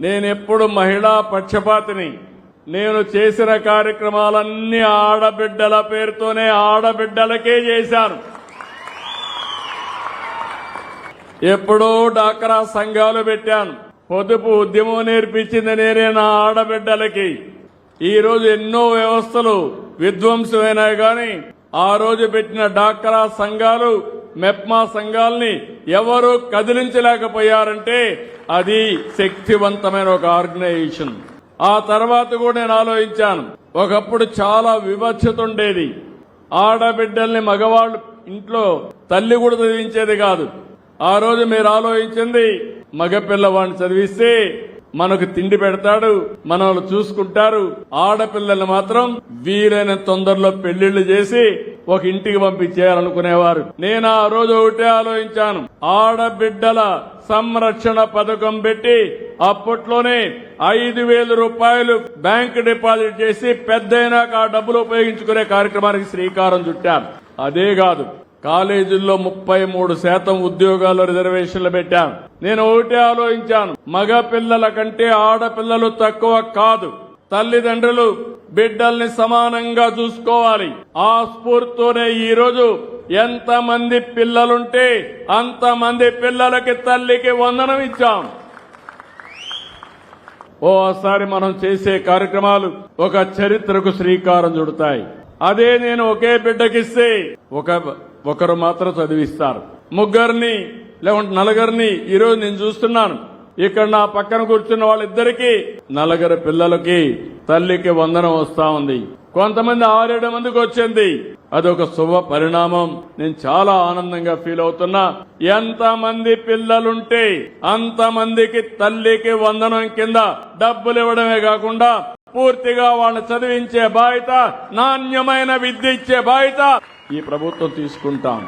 నేనెప్పుడు మహిళా పక్షపాతిని. నేను చేసిన కార్యక్రమాలన్నీ ఆడబిడ్డల పేరుతోనే ఆడబిడ్డలకే చేశాను. ఎప్పుడో డాక్రా సంఘాలు పెట్టాను. పొదుపు ఉద్యమం నేర్పించింది నేనే నా ఆడబిడ్డలకి. ఈరోజు ఎన్నో వ్యవస్థలు విధ్వంసమైనాయి కానీ ఆ రోజు పెట్టిన డాక్రా సంఘాలు మెప్మా సంఘాలని ఎవరు కదిలించలేకపోయారంటే అది శక్తివంతమైన ఒక ఆర్గనైజేషన్. ఆ తర్వాత కూడా నేను ఆలోచించాను. ఒకప్పుడు చాలా వివక్షత ఉండేది. ఆడబిడ్డల్ని మగవాళ్ళు ఇంట్లో తల్లి కూడా చదివించేది కాదు. ఆ రోజు మీరు ఆలోచించింది మగపిల్లవాడిని చదివిస్తే మనకు తిండి పెడతాడు మనల్ని చూసుకుంటారు. ఆడపిల్లల్ని మాత్రం వీలైన తొందరలో పెళ్ళిళ్ళు చేసి ఒక ఇంటికి పంపించేయాలనుకునేవారు. నేను ఆ రోజు ఒకటే ఆలోచించాను. ఆడబిడ్డల సంరక్షణ పథకం పెట్టి అప్పట్లోనే ఐదు వేల రూపాయలు బ్యాంక్ డిపాజిట్ చేసి పెద్దయినాక ఆ డబ్బులు ఉపయోగించుకునే కార్యక్రమానికి శ్రీకారం చుట్టాను. అదే కాదు కాలేజీల్లో ముప్పై మూడు శాతం ఉద్యోగాల్లో రిజర్వేషన్లు పెట్టాను. నేను ఒకటే ఆలోచించాను. మగ పిల్లల కంటే ఆడపిల్లలు తక్కువ కాదు. తల్లిదండ్రులు బిడ్డల్ని సమానంగా చూసుకోవాలి. ఆ స్ఫూర్తితోనే ఈ రోజు ఎంతమంది పిల్లలుంటే అంతమంది పిల్లలకి తల్లికి వందనం ఇచ్చాం. ఓసారి మనం చేసే కార్యక్రమాలు ఒక చరిత్రకు శ్రీకారం చుడతాయి. అదే నేను ఒకే బిడ్డకిస్తే ఒక ఒకరు మాత్రం చదివిస్తారు. ముగ్గురిని లేకుంటే నలుగురిని ఈరోజు నేను చూస్తున్నాను. ఇక్కడ నా పక్కన కూర్చున్న వాళ్ళిద్దరికీ నలుగురు పిల్లలకి తల్లికి వందనం వస్తా ఉంది. కొంతమంది ఆరేడు మందికి వచ్చింది. అదొక శుభ పరిణామం. నేను చాలా ఆనందంగా ఫీల్ అవుతున్నా. ఎంతమంది పిల్లలుంటే అంతమందికి తల్లికి వందనం కింద డబ్బులు ఇవ్వడమే కాకుండా పూర్తిగా వాళ్ళని చదివించే బాధ్యత నాణ్యమైన విద్య ఇచ్చే బాధ్యత ఈ ప్రభుత్వం తీసుకుంటాం.